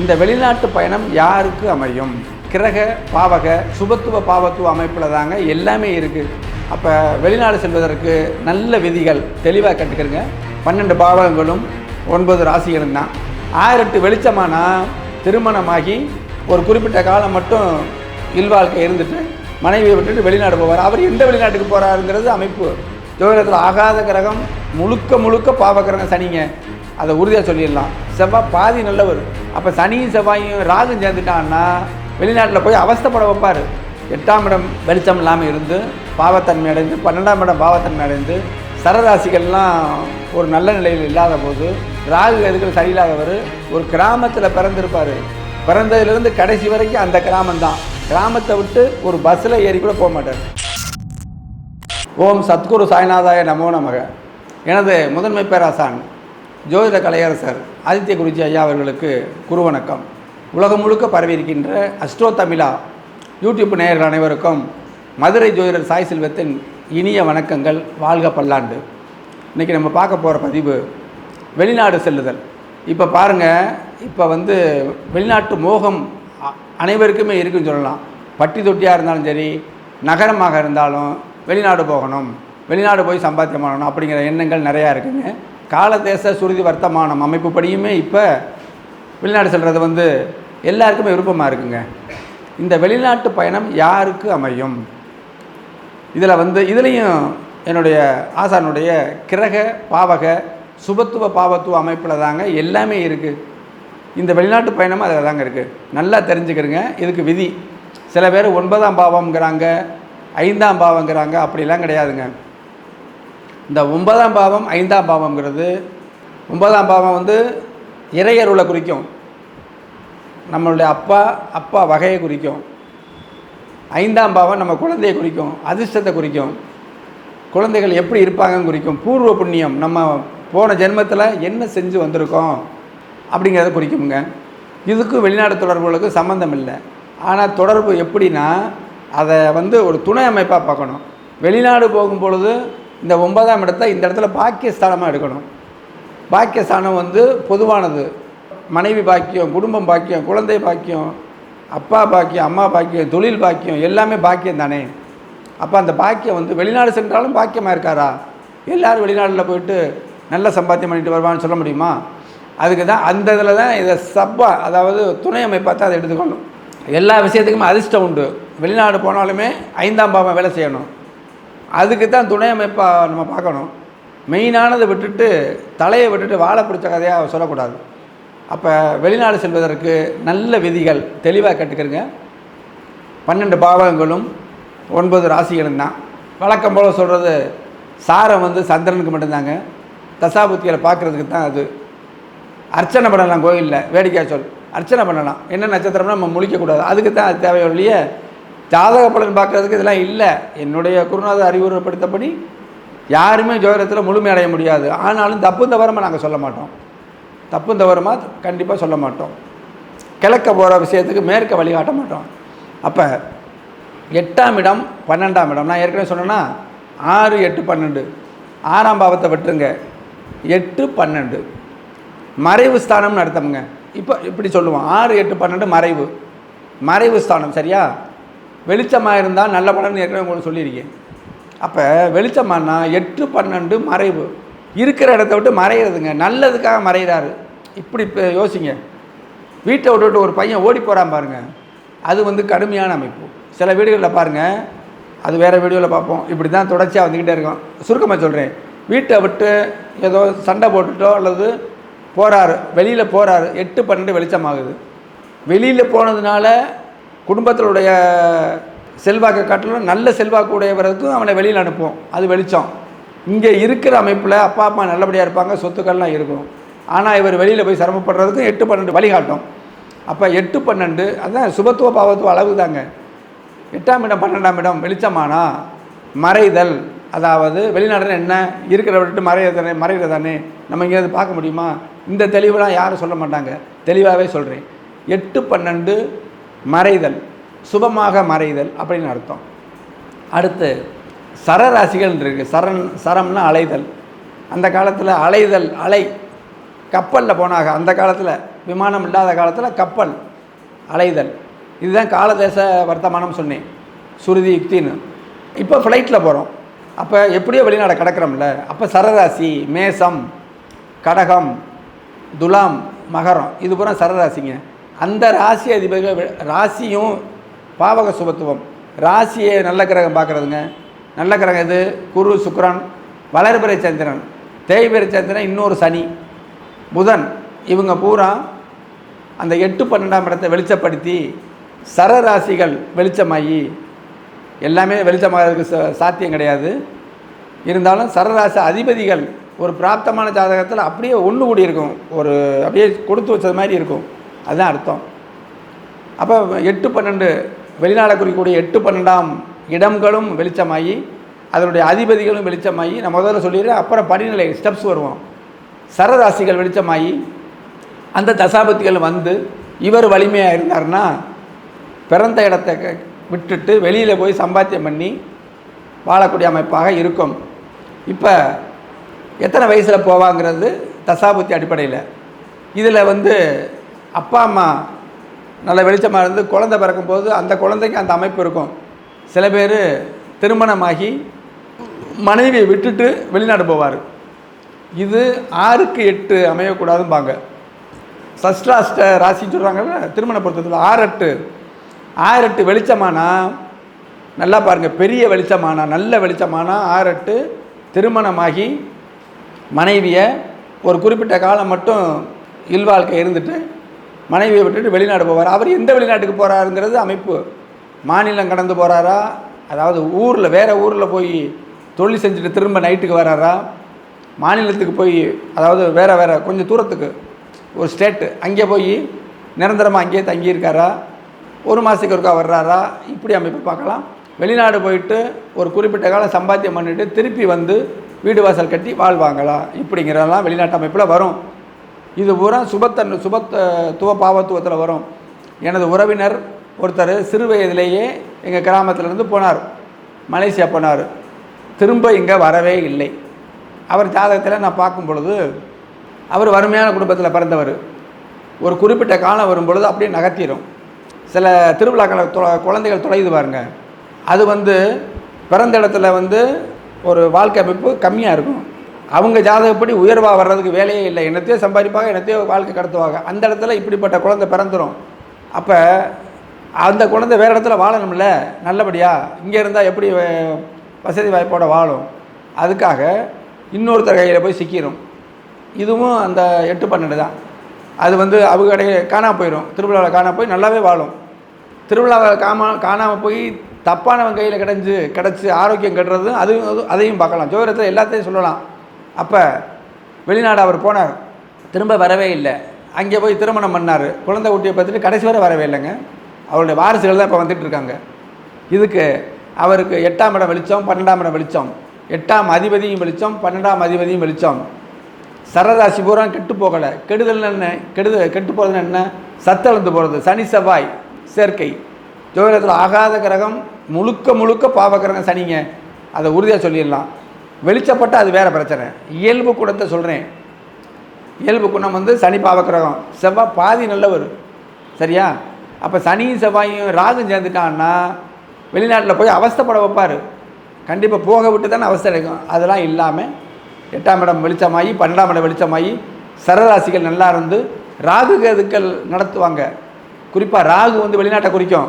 இந்த வெளிநாட்டு பயணம் யாருக்கு அமையும்? கிரக பாவக சுபத்துவ பாவத்துவ அமைப்பில் தாங்க எல்லாமே இருக்குது அப்போ வெளிநாடு செல்வதற்கு நல்ல விதிகள் தெளிவாக கற்றுக்கிறங்க பன்னெண்டு பாவகங்களும் ஒன்பது ராசிகளும் தான். ஆயிரட்டு வெளிச்சமானா திருமணமாகி ஒரு குறிப்பிட்ட காலம் மட்டும் இல்வாழ்க்கை இருந்துட்டு மனைவியை விட்டுட்டு வெளிநாடு போவார். அவர் எந்த வெளிநாட்டுக்கு போகிறாருங்கிறது அமைப்பு. ஜோதிடத்தில் ஆகாத கிரகம் முழுக்க முழுக்க பாவகிரகம் சனிங்க. அதை உறுதியாக சொல்லிடலாம். செவ்வாய் பாதி நல்லவர். அப்போ சனியும் செவ்வாயும் ராகும் சேர்ந்துட்டான்னா வெளிநாட்டில் போய் அவஸ்தைப்பட வைப்பார். எட்டாம் இடம் வெளிச்சம் இல்லாமல் இருந்து பாவத்தன்மை அடைந்து பன்னெண்டாம் இடம் பாவத்தன்மை அடைந்து சரராசிகள்லாம் ஒரு நல்ல நிலையில் இல்லாத போது ராகு எதுக்கள் சரியில்லாதவர் ஒரு கிராமத்தில் பிறந்திருப்பார். பிறந்ததுலேருந்து கடைசி வரைக்கும் அந்த கிராமம்தான் கிராமத்தை விட்டு ஒரு பஸ்ஸில் ஏறி கூட போக மாட்டார். ஓம் சத்குரு சாய்நாதாய நமோ நமக. எனது முதன்மை பேராசான் ஜோதிட கலையரசர் ஆதித்ய குருஜி ஐயா அவர்களுக்கு குரு வணக்கம் உலகம் முழுக்க பரவி இருக்கின்ற அஸ்ட்ரோ தமிழா யூடியூப் நேயர்கள் அனைவருக்கும் மதுரை ஜோதிடர் சாய் செல்வத்தின் இனிய வணக்கங்கள் வாழ்க பல்லாண்டு. இன்றைக்கி நம்ம பார்க்க போகிற பதிவு வெளிநாடு செல்லுதல். இப்போ பாருங்கள் இப்போ வந்து வெளிநாட்டு மோகம் அனைவருக்குமே இருக்குன்னு சொல்லலாம். பட்டி தொட்டியாக இருந்தாலும் சரி நகரமாக இருந்தாலும் வெளிநாடு போகணும் வெளிநாடு போய் சம்பாத்தியம் பண்ணணும் அப்படிங்கிற எண்ணங்கள் நிறையா இருக்குங்க காலதேச சுருதி வர்த்தமானம் அமைப்புப்படியுமே இப்போ வெளிநாடு செல்கிறது வந்து எல்லாருக்குமே விருப்பமாக இருக்குங்க. இந்த வெளிநாட்டு பயணம் யாருக்கு அமையும்? இதில் வந்து இதுலேயும் என்னுடைய ஆசானுடைய கிரக பாவக சுபத்துவ பாவத்துவ அமைப்பில் தாங்க எல்லாமே இருக்குது இந்த வெளிநாட்டு பயணமும் அதில் தாங்க இருக்குது நல்லா தெரிஞ்சுக்கிறங்க. இதுக்கு விதி. சில பேர் ஒன்பதாம் பாவம்ங்கிறாங்க ஐந்தாம் பாவங்கிறாங்க அப்படிலாம் கிடையாதுங்க. இந்த ஒன்பதாம் பாவம் ஐந்தாம் பாவம்ங்கிறது ஒன்பதாம் பாவம் வந்து இறையருளை குறிக்கும். நம்மளுடைய அப்பா அப்பா வகையை குறிக்கும். ஐந்தாம் பாவம் நம்ம குழந்தையை குறிக்கும் அதிர்ஷ்டத்தை குறிக்கும். குழந்தைகள் எப்படி இருப்பாங்கன்னு குறிக்கும். பூர்வ புண்ணியம் நம்ம போன ஜென்மத்தில் என்ன செஞ்சு வந்திருக்கோம் அப்படிங்கிறத குறிக்குமுங்க. இதுக்கும் வெளிநாடு தொடர்புகளுக்கும் சம்மந்தம் இல்லை. ஆனால் தொடர்பு எப்படின்னா அதை வந்து ஒரு துணை அமைப்பாக பார்க்கணும். வெளிநாடு போகும் பொழுது இந்த ஒன்பதாம் இடத்த இந்த இடத்துல பாக்கியஸ்தானமாக எடுக்கணும். பாக்கியஸ்தானம் வந்து பொதுவானது. மனைவி பாக்கியம் குடும்பம் பாக்கியம் குழந்தை பாக்கியம் அப்பா பாக்கியம் அம்மா பாக்கியம் தொழில் பாக்கியம் எல்லாமே பாக்கியம் தானே. அப்போ அந்த பாக்கியம் வந்து வெளிநாடு சென்றாலும் பாக்கியமாக இருக்காரா? எல்லோரும் வெளிநாட்டில் போயிட்டு நல்ல சம்பாத்தியம் பண்ணிட்டு வருவான்னு சொல்ல முடியுமா? அதுக்கு தான் அந்த இதில் தான் இதை சப்பா அதாவது துணை அமைப்பாக தான் அதை எடுத்துக்கணும். எல்லா விஷயத்துக்குமே அதிர்ஷ்டம் உண்டு. வெளிநாடு போனாலுமே ஐந்தாம் பாவம் வேலை செய்யணும். அதுக்கு தான் துணை அமைப்பாக நம்ம பார்க்கணும். மெயினானதை விட்டுட்டு தலையை விட்டுட்டு வாழை பிடிச்ச கதையாக சொல்லக்கூடாது. அப்போ வெளிநாடு செல்வதற்கு நல்ல விதிகள் தெளிவாக கேட்டுக்கிறங்க. பன்னெண்டு பாவகங்களும் ஒன்பது ராசிகளும் தான். வழக்கம் போல் சொல்கிறது சாரம் வந்து சந்திரனுக்கு மட்டும்தாங்க. தசாபுத்திகளை பார்க்குறதுக்கு தான் அது. அர்ச்சனை பண்ணலாம் கோயிலில் வேடிக்கையாக சொல். அர்ச்சனை பண்ணலாம். என்ன நட்சத்திரம்னா நம்ம முழிக்கக்கூடாது. அதுக்கு தான் அது தேவையொழிய ஜாதக பலன் பார்க்குறதுக்கு இதெல்லாம் இல்லை. என்னுடைய குருநாதர் அறிவுறுப்படுத்தபடி யாருமே ஜோதிடத்தில் முழுமையடைய முடியாது. ஆனாலும் தப்பு தவறமாக நாங்கள் சொல்ல மாட்டோம். தப்பு தவறமாக கண்டிப்பாக சொல்ல மாட்டோம். கிழக்க போகிற விஷயத்துக்கு மேற்க வழிகாட்ட மாட்டோம். அப்போ எட்டாம் இடம் பன்னெண்டாம் இடம். நான் ஏற்கனவே சொன்னேன்னா ஆறு எட்டு பன்னெண்டு. ஆறாம் பாவத்தை விட்டுருங்க. எட்டு பன்னெண்டு. மறைவு ஸ்தானம்னு அர்த்தமுங்க. இப்போ இப்படி சொல்லுவோம். ஆறு எட்டு பன்னெண்டு மறைவு. மறைவு ஸ்தானம் சரியா? வெளிச்சமாக இருந்தால் நல்ல பலன் ஏற்கனவே உங்களுக்கு சொல்லியிருக்கேன். அப்போ வெளிச்சமானா எட்டு பன்னெண்டு மறைவு. இருக்கிற இடத்த விட்டு மறைகிறதுங்க நல்லதுக்காக மறைகிறாரு இப்படி இப்போ யோசிங்க. வீட்டை விட்டுவிட்டு ஒரு பையன் ஓடி போகிறான் பாருங்கள் அது வந்து கடுமையான அமைப்பு. சில வீடுகளில் பாருங்கள் அது வேறு வீடியோவில் பார்ப்போம். இப்படி தான் தொடர்ச்சியாக வந்துக்கிட்டே இருக்கும். சுருக்கமாக சொல்கிறேன் வீட்டை விட்டு ஏதோ சண்டை போட்டுட்டோ அல்லது போகிறாரு வெளியில் போகிறாரு எட்டு பன்னெண்டு வெளிச்சமாகுது. வெளியில் போனதுனால குடும்பத்தினுடைய செல்வாக்கை காட்டிலும் நல்ல செல்வாக்கு உடையவருக்கும் அவனை வெளியில் அனுப்புவோம். அது வெளிச்சம். இங்கே இருக்கிற அமைப்பில் அப்பா அம்மா நல்லபடியாக இருப்பாங்க சொத்துக்கள்லாம் இருக்கும். ஆனால் இவர் வெளியில் போய் சிரமப்படுறதுக்கும் எட்டு பன்னெண்டு வழிகாட்டும் அப்போ எட்டு பன்னெண்டு அதான் சுபத்துவ பாவத்துவ அளவு தாங்க. எட்டாம் இடம் பன்னெண்டாம் இடம் வெளிச்சமானா? மறைதல். அதாவது வெளிநாடுனா என்ன இருக்கிற விட்டு மறையதானே மறைகிறதானே நம்ம எங்கேயாவது பார்க்க முடியுமா? இந்த தெளிவெலாம் யாரும் சொல்ல மாட்டாங்க. தெளிவாகவே சொல்கிறேன் எட்டு பன்னெண்டு மறைதல் சுபமாக மறைதல் அப்படின்னு அர்த்தம். அடுத்து சரராசிகள் இருக்குது சரண் சரம்னா அலைதல். அந்த காலத்தில் அலைதல் அலை. கப்பலில் போனாங்க. அந்த காலத்தில் விமானம் இல்லாத காலத்தில் கப்பல் அலைதல். இதுதான் காலதேச வர்த்தமானம் சொன்னேன். சுருதி யுக்தின்னு. இப்போ ஃப்ளைட்டில் போகிறோம் அப்போ எப்படியோ வெளிநாடு கிடக்கிறோம்ல. அப்போ சரராசி மேசம் கடகம் துலாம் மகரம். இது பூரா சரராசிங்க. அந்த ராசி அதிபதிகள் ராசியும் பாவக சுபத்துவம். ராசியை நல்ல கிரகம் பார்க்குறதுங்க. நல்ல கிரகம் இது குரு சுக்ரன் வளர்பிறை சந்திரன். தேய்பிறை சந்திரன் இன்னொரு சனி. புதன் இவங்க பூரா அந்த எட்டு பன்னெண்டாம் இடத்தை வெளிச்சப்படுத்தி சரராசிகள் வெளிச்சமாகி எல்லாமே வெளிச்சமாகிறதுக்கு ச சாத்தியம் கிடையாது. இருந்தாலும் சரராசி அதிபதிகள் ஒரு பிராப்தமான ஜாதகத்தில் அப்படியே ஒன்று கூடி இருக்கும் ஒரு அப்படியே கொடுத்து வச்சது மாதிரி இருக்கும். அதுதான் அர்த்தம். அப்போ எட்டு பன்னெண்டு வெளிநாளை குறிக்கக்கூடிய எட்டு பன்னெண்டாம் இடங்களும் வெளிச்சமாகி அதனுடைய அதிபதிகளும் வெளிச்சமாகி நான் முதல்ல சொல்லிடுறேன் அப்புறம் படிநிலை ஸ்டெப்ஸ் வருவோம். சரராசிகள் வெளிச்சமாகி அந்த தசாபதிகள் வந்து இவர் வலிமையாக இருந்தாருன்னா பிறந்த இடத்தை க- விட்டுட்டு வெளியில் போய் சம்பாத்தியம் பண்ணி வாழக்கூடிய அமைப்பாக இருக்கும். இப்போ எத்தனை வயசில் போவாங்கிறது தசாபுத்தி அடிப்படையில். இதில் வந்து அப்பா அம்மா நல்ல வெளிச்சமாக இருந்து குழந்தை பிறக்கும்போது அந்த குழந்தைக்கு அந்த அமைப்பு இருக்கும். சில பேர் திருமணமாகி மனைவியை விட்டுட்டு வெளிநாடு போவார். இது ஆறுக்கு எட்டு அமையக்கூடாதும்பாங்க. சஷ்டாஷ்ட ராசின்னு சொல்கிறாங்கல்ல திருமண பொருத்தத்தில் ஆறு எட்டு. ஆறு எட்டு வெளிச்சமானா நல்லா பாருங்கள் பெரிய வெளிச்சமானா நல்ல வெளிச்சமானா ஆறு எட்டு திருமணமாகி மனைவியை ஒரு குறிப்பிட்ட காலம் மட்டும் இல்வாழ்க்கை இருந்துட்டு மனைவியை விட்டுட்டு வெளிநாடு போவார்? அவர் எந்த வெளிநாட்டுக்கு போகிறாருங்கிறது அமைப்பு. மாநிலம் கடந்து போகிறாரா அதாவது ஊரில் வேறு ஊரில் போய் தொழில் செஞ்சுட்டு திரும்ப நைட்டுக்கு வராரா? மாநிலத்துக்கு போய் அதாவது வேறு வேறு கொஞ்சம் தூரத்துக்கு ஒரு ஸ்டேட்டு அங்கே போய் நிரந்தரமாக அங்கேயே தங்கியிருக்காரா? ஒரு மாதத்துக்கு ஒருக்கா வர்றாரா? இப்படி அமைப்பு பார்க்கலாம். வெளிநாடு போயிட்டு ஒரு குறிப்பிட்ட காலம் சம்பாத்தியம் பண்ணிட்டு திருப்பி வந்து வீடு வாசல் கட்டி வாழ்வாங்களா? இப்படிங்கிறதெல்லாம் வெளிநாட்டு அமைப்பில் வரும். இது பூரா சுபத்தன் சுபத்துவ பாவத்துவத்தில் வரும். எனது உறவினர் ஒருத்தர் சிறு வயதிலேயே எங்கள் கிராமத்திலேருந்து போனார். மலேசியா போனார். திரும்ப இங்கே வரவே இல்லை. அவர் ஜாதகத்தில் நான் பார்க்கும் பொழுது அவர் வறுமையான குடும்பத்தில் பிறந்தவர். ஒரு குறிப்பிட்ட காலம் வரும்பொழுது அப்படியே நகர்த்திடும் சில திருவிழாக்களை தொ- குழந்தைகள் தொலைது பாருங்க. அது வந்து பிறந்த இடத்துல வந்து ஒரு வாழ்க்கை அமைப்பு கம்மியாக இருக்கும். அவங்க ஜாதகப்படி உயர்வாக வர்றதுக்கு வேலையே இல்லை. என்னத்தையோ சம்பாதிப்பாங்க என்னத்தையோ வாழ்க்கை கடத்துவாங்க. அந்த இடத்துல இப்படிப்பட்ட குழந்தை பிறந்துடும் அப்போ அந்த குழந்தை வேறு இடத்துல வாழணும்ல? நல்லபடியாக இங்கே இருந்தால் எப்படி வசதி வாய்ப்போடு வாழும்? அதுக்காக இன்னொருத்தர் கையில் போய் சிக்கிரும். இதுவும் அந்த எட்டு பன்னெண்டு தான். அது வந்து அவங்க கடையே காணாம போயிடும் திருவிழாவில் காணாம போய் நல்லாவே வாழும். திருவிழாவில் காமா காணாமல் போய் தப்பானவன் கையில் கிடஞ்சி கிடச்சி ஆரோக்கியம் கெடுறது அதுவும் அதையும் பார்க்கலாம். ஜோதிடத்தில் எல்லாத்தையும் சொல்லலாம். அப்போ வெளிநாடு அவர் போனார் திரும்ப வரவே இல்லை. அங்கே போய் திருமணம் பண்ணார். குழந்தை குட்டியை பார்த்துட்டு கடைசி வரை வரவே இல்லைங்க. அவருடைய வாரிசுகள் தான் இப்போ வந்துட்டு இருக்காங்க. இதுக்கு அவருக்கு எட்டாம் இடம் வெளிச்சம் பன்னெண்டாம் இடம் வெளிச்சம். எட்டாம் அதிபதியும் வெளிச்சம் பன்னெண்டாம் அதிபதியும் வெளிச்சம். சரராசி பூரா கெட்டு போகலை. கெடுதல் என்ன? கெடுது கெட்டு போகிறதுன்னு என்ன? சத்தளந்து போகிறது சனி செவ்வாய் சேர்க்கை. ஜோதிடத்தில் ஆகாத கிரகம் முழுக்க முழுக்க பாவ கிரகம் சனிங்க. அதை உறுதியாக சொல்லிடலாம். வெளிச்சப்பட்ட அது வேறு பிரச்சனை. இயல்பு குணத்தை சொல்கிறேன் இயல்பு குணம் வந்து சனி பாவக்கிரகம். செவ்வாய் பாதி நல்லவர். சரியா? அப்போ சனியும் செவ்வாயும் ராகும் சேர்ந்துட்டான்னா வெளிநாட்டில் போய் அவஸ்தைப்பட வைப்பார். கண்டிப்பாக போக விட்டு தானே அவஸ்தை கிடைக்கும் அதெல்லாம் இல்லாமல் எட்டாம் இடம் வெளிச்சமாகி பன்னெண்டாம் இடம் வெளிச்சமாகி சரராசிகள் நல்லா இருந்து ராகு கதுக்கள் நடத்துவாங்க. குறிப்பாக ராகு வந்து வெளிநாட்டை குறிக்கும்.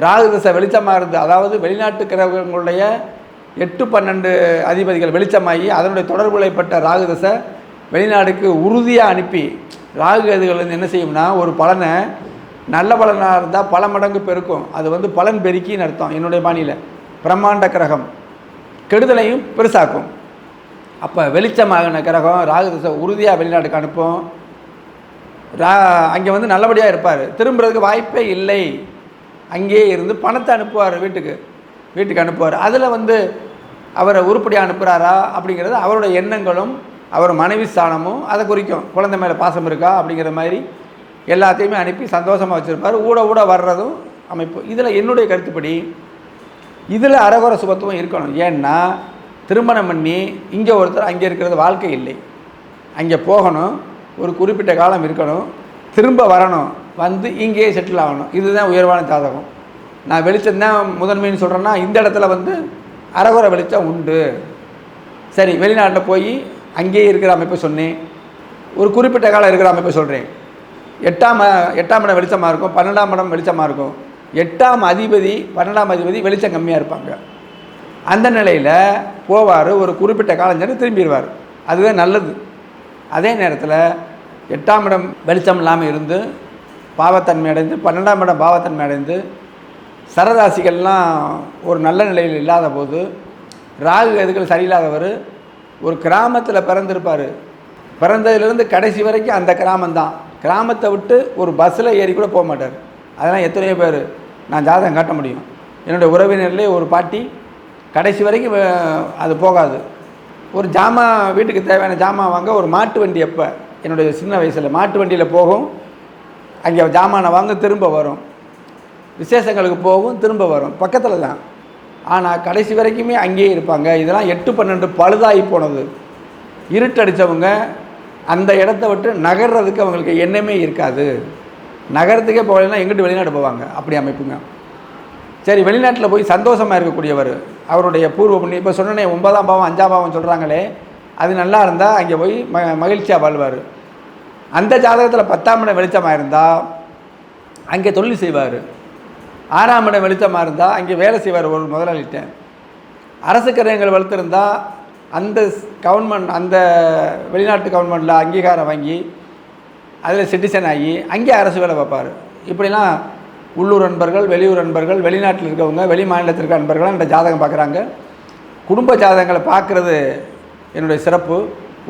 ராகு திசை வெளிச்சமாக இருந்து அதாவது வெளிநாட்டு கிரகங்களுடைய எட்டு பன்னெண்டு அதிபதிகள் வெளிச்சமாகி அதனுடைய தொடர்புகளைப்பட்ட ராகுதசை வெளிநாடுக்கு உறுதியாக அனுப்பி ராகு கேதுகள் வந்து என்ன செய்யும்னா ஒரு பலனை நல்ல பலனாக இருந்தால் பல மடங்கு பெருக்கும். அது வந்து பலன் பெருக்கின்னு அர்த்தம் என்னுடைய பாணியில். பிரம்மாண்ட கிரகம். கெடுதலையும் பெருசாக்கும். அப்போ வெளிச்சமாகின கிரகம் ராகு திசை உறுதியாக வெளிநாட்டுக்கு அனுப்பும். ரா அங்கே வந்து நல்லபடியாக இருப்பார். திரும்புறதுக்கு வாய்ப்பே இல்லை. அங்கேயே இருந்து பணத்தை அனுப்புவார் வீட்டுக்கு. வீட்டுக்கு அனுப்புவார். அதில் வந்து அவரை உருப்படியாக அனுப்புகிறாரா அப்படிங்கிறது அவரோட எண்ணங்களும் அவர் மனைவி ஸ்தானமும் அதை குறிக்கும். குழந்தை மேலே பாசம் இருக்கா அப்படிங்கிற மாதிரி எல்லாத்தையுமே அனுப்பி சந்தோஷமாக வச்சுருப்பார். ஊட ஊட வர்றதும் அமைப்பு. இதில் என்னுடைய கருத்துப்படி இதில் அரகுர சுபத்துவம் இருக்கணும். ஏன்னா திருமணம் பண்ணி இங்கே ஒருத்தர் அங்கே இருக்கிறது வாழ்க்கை இல்லை. அங்கே போகணும். ஒரு குறிப்பிட்ட காலம் இருக்கணும். திரும்ப வரணும். வந்து இங்கேயே செட்டில் ஆகணும். இதுதான் உயர்வான ஜாதகம். நான் வெளிச்சம் தான் முதன்மைன்னு சொல்கிறேன்னா இந்த இடத்துல வந்து அறகுறை வெளிச்சம் உண்டு. சரி வெளிநாட்டில் போய் அங்கேயே இருக்கிற அமைப்பை சொன்னேன். ஒரு குறிப்பிட்ட காலம் இருக்கிற அமைப்பை சொல்கிறேன் எட்டாம் எட்டாம் இடம் வெளிச்சமாக இருக்கும் பன்னெண்டாம் இடம் வெளிச்சமாக இருக்கும். எட்டாம் அதிபதி பன்னெண்டாம் அதிபதி வெளிச்சம் கம்மியாக இருப்பாங்க. அந்த நிலையில் போவார் ஒரு குறிப்பிட்ட காலம் சென்று திரும்பிடுவார். அதுவே நல்லது. அதே நேரத்தில் எட்டாம் இடம் வெளிச்சம் இல்லாமல் இருந்து பாவத்தன்மை அடைந்து பன்னெண்டாம் இடம் பாவத்தன்மை அடைந்து சரராசிகள்லாம் ஒரு நல்ல நிலையில் இல்லாத போது ராகு கதுகள் சரியில்லாதவர் ஒரு கிராமத்தில் பிறந்திருப்பார். பிறந்ததுலேருந்து கடைசி வரைக்கும் அந்த கிராமந்தான் கிராமத்தை விட்டு ஒரு பஸ்ஸில் ஏறி கூட போக மாட்டார். அதெல்லாம் எத்தனையோ பேர் நான் ஜாதகம் காட்ட முடியும். என்னுடைய உறவினர்லேயே ஒரு பாட்டி கடைசி வரைக்கும் அது போகாது. ஒரு ஜாமான் வீட்டுக்கு தேவையான ஜாமான் வாங்க ஒரு மாட்டு வண்டி எப்போ? என்னுடைய சின்ன வயசில் மாட்டு வண்டியில் போகும். அங்கே ஜாமானை வாங்க திரும்ப வரும். விசேஷங்களுக்கு போகும் திரும்ப வரும். பக்கத்தில் தான் ஆனால் கடைசி வரைக்குமே அங்கேயே இருப்பாங்க. இதெல்லாம் எட்டு பன்னெண்டு பழுதாகி போனது. இருட்டடித்தவங்க அந்த இடத்த விட்டு நகர்றதுக்கு அவங்களுக்கு எண்ணமே இருக்காது. நகரத்துக்கே போகலைன்னா எங்கிட்டு வெளிநாடு போவாங்க? அப்படி அமைப்புங்க. சரி வெளிநாட்டில் போய் சந்தோஷமாக இருக்கக்கூடியவர் அவருடைய பூர்வ புண்ணியம். இப்போ சொன்னனே ஒன்பதாம் பாவம் அஞ்சாம் பாவம் சொல்கிறாங்களே அது நல்லா இருந்தால் அங்கே போய் ம மகிழ்ச்சியாக வாழ்வார். அந்த ஜாதகத்தில் பத்தாம் இடம் வெளிச்சமாக இருந்தால் அங்கே தொழில் செய்வார். ஆறாம் இடம் வெளிச்சமாக இருந்தால் அங்கே வேலை செய்வார் ஒரு முதலாளிகிட்ட. அரசு கரையங்கள் வளர்த்துருந்தால் அந்த கவர்மெண்ட் அந்த வெளிநாட்டு கவர்மெண்ட்டில் அங்கீகாரம் வாங்கி அதில் சிட்டிசன் ஆகி அங்கே அரசு வேலை பார்ப்பார். இப்படிலாம் உள்ளூர் நண்பர்கள் வெளியூர் நண்பர்கள் வெளிநாட்டில் இருக்கவங்க வெளி மாநிலத்தில் இருக்க நண்பர்கள்லாம் இந்த ஜாதகம் பார்க்குறாங்க. குடும்ப ஜாதகங்களை பார்க்குறது என்னுடைய சிறப்பு.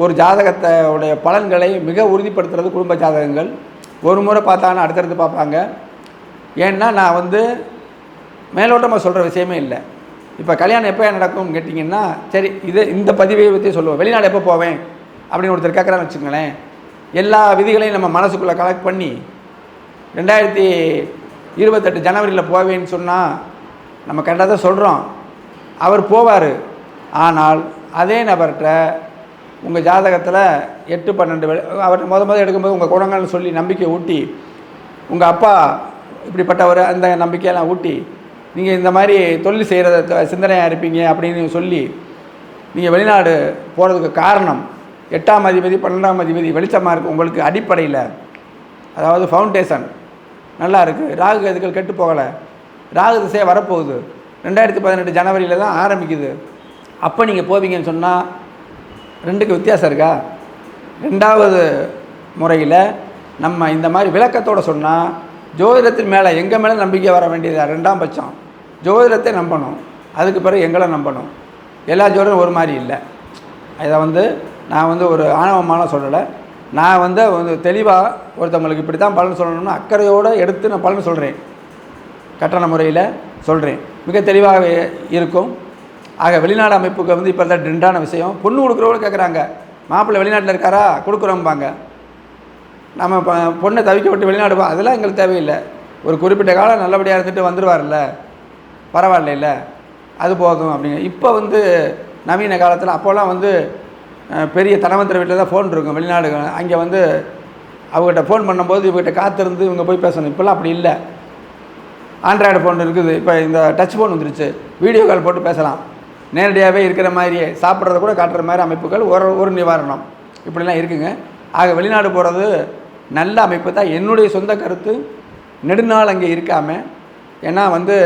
ஒரு ஜாதகத்தை உடைய பலன்களை மிக உறுதிப்படுத்துறது குடும்ப ஜாதகங்கள். ஒரு முறை பார்த்தாங்கன்னா அடுத்தடுத்து பார்ப்பாங்க. ஏன்னா நான் வந்து மேலோட்டமாக சொல்கிற விஷயமே இல்லை. இப்போ கல்யாணம் எப்போ நடக்கும்னு கேட்டிங்கன்னா சரி இது இந்த பதிவை பற்றி சொல்லுவோம். வெளிநாடு எப்போ போவேன்? அப்படின்னு ஒருத்தர் கேட்குறான்னு வச்சுங்களேன் எல்லா விதிகளையும் நம்ம மனசுக்குள்ளே கலெக்ட் பண்ணி ரெண்டாயிரத்தி இருபத்தெட்டு ஜனவரியில் போவேன்னு சொன்னால் நம்ம கரெக்டாக தான் சொல்கிறோம் அவர் போவார். ஆனால் அதே நபர்கிட்ட உங்கள் ஜாதகத்தில் எட்டு பன்னெண்டு அவர் முத முதல் எடுக்கும்போது உங்கள் குணங்கள்னு சொல்லி நம்பிக்கை ஊட்டி உங்கள் அப்பா இப்படிப்பட்டவர் அந்த நம்பிக்கையெல்லாம் ஊட்டி நீங்கள் இந்த மாதிரி தொழில் செய்கிறத சிந்தனையாக இருப்பீங்க அப்படின்னு சொல்லி நீங்கள் வெளிநாடு போகிறதுக்கு காரணம் எட்டாம் அதிபதி பன்னெண்டாம் அதிபதி வெளிச்சமாக இருக்குது உங்களுக்கு அடிப்படையில். அதாவது ஃபவுண்டேஷன் நல்லா இருக்குது ராகு எதுக்கள் கெட்டு போகலை. ராகு திசையாக வரப்போகுது. ரெண்டாயிரத்தி பதினெட்டு ஜனவரியில் தான் ஆரம்பிக்குது. அப்போ நீங்கள் போவீங்கன்னு சொன்னால் ரெண்டுக்கு வித்தியாசம் இருக்கா? ரெண்டாவது முறையில் நம்ம இந்த மாதிரி விளக்கத்தோடு சொன்னால் ஜோதிடத்தின் மேலே எங்கள் மேலே நம்பிக்கை வர வேண்டியது ரெண்டாம் பட்சம். ஜோதிடத்தை நம்பணும். அதுக்கு பிறகு எங்களை நம்பணும். எல்லா ஜோதிடம் ஒரு மாதிரி இல்லை. இதை வந்து நான் வந்து ஒரு ஆணவமான சொல்லலை நான் வந்து வந்து தெளிவாக ஒருத்தவங்களுக்கு இப்படி தான் பலன் சொல்லணும்னு அக்கறையோடு எடுத்து நான் பலன் சொல்கிறேன் கட்டண முறையில் சொல்கிறேன் மிக தெளிவாக இருக்கும். ஆக வெளிநாடு அமைப்புக்கு வந்து இப்போ தான் ட்ரெண்டான விஷயம். பொண்ணு கொடுக்குறவங்களும் கேட்குறாங்க மாப்பிள்ளை வெளிநாட்டில் இருக்காரா? கொடுக்குறோம்பாங்க. நம்ம இப்போ பொண்ணை தவிக்க விட்டு வெளிநாடு போ அதெல்லாம் எங்களுக்கு தேவையில்லை. ஒரு குறிப்பிட்ட காலம் நல்லபடியாக இருந்துட்டு வந்துடுவார்ல பரவாயில்ல அது போதும் அப்படிங்க இப்போ வந்து நவீன காலத்தில் அப்போல்லாம் வந்து பெரிய தனவந்திர வீட்டில் தான் ஃபோன் இருக்கும் வெளிநாடு அங்கே வந்து அவங்ககிட்ட ஃபோன் பண்ணும்போது இவங்ககிட்ட காத்திருந்து இவங்க போய் பேசணும். இப்போல்லாம் அப்படி இல்லை. ஆண்ட்ராய்டு ஃபோன் இருக்குது. இப்போ இந்த டச் ஃபோன் வந்துருச்சு. வீடியோ கால் போட்டு பேசலாம். நேரடியாகவே இருக்கிற மாதிரியே சாப்பிட்றத கூட காட்டுற மாதிரி அமைப்புகள் ஒரு ஒரு நிவாரணம். இப்படிலாம் இருக்குங்க. ஆக வெளிநாடு போகிறது நல்ல அமைப்பு தான். என்னுடைய சொந்த கருத்து. நெடுநாள் அங்கே இருக்காமல் ஏன்னா வந்து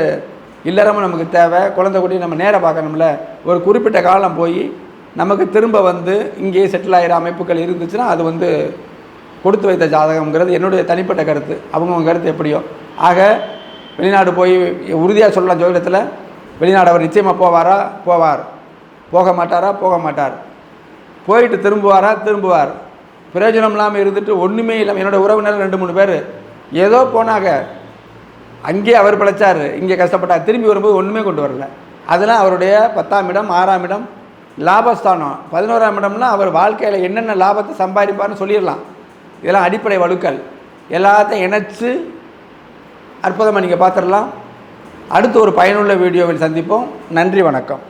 இல்லறமும் நமக்கு தேவை. குழந்தை குட்டி நம்ம நேராக பார்க்கணும்ல. ஒரு குறிப்பிட்ட காலம் போய் நமக்கு திரும்ப வந்து இங்கேயே செட்டில் ஆகிற அமைப்புகள் இருந்துச்சுன்னா அது வந்து கொடுத்து வைத்த ஜாதகம்ங்கிறது என்னுடைய தனிப்பட்ட கருத்து. அவங்கவுங்க கருத்து எப்படியோ. ஆக வெளிநாடு போய் உறுதியாக சொல்லலாம் ஜோதிடத்தில் வெளிநாடு அவர் நிச்சயமாக போவாரா? போவார். போக மாட்டாரா? போக மாட்டார். போயிட்டு திரும்புவாரா? திரும்புவார். பிரயோஜனம் இல்லாமல் இருந்துட்டு ஒன்றுமே இல்லாமல் என்னோட உறவினர் ரெண்டு மூணு பேர். ஏதோ போனாங்க. அங்கேயே அவர் பிழைச்சார். இங்கே கஷ்டப்பட்டார். திரும்பி வரும்போது ஒன்றுமே கொண்டு வரல. அதெல்லாம் அவருடைய பத்தாம் இடம் ஆறாம் இடம் லாபஸ்தானம். பதினோராம் இடம்லாம் அவர் வாழ்க்கையில் என்னென்ன லாபத்தை சம்பாதிப்பார்னு சொல்லிடலாம். இதெல்லாம் அடிப்படை வலுக்கள் எல்லாத்தையும் இணைச்சி அற்புதமாக நீங்கள் பார்த்துடலாம். அடுத்து ஒரு பயனுள்ள வீடியோவில் சந்திப்போம். நன்றி வணக்கம்.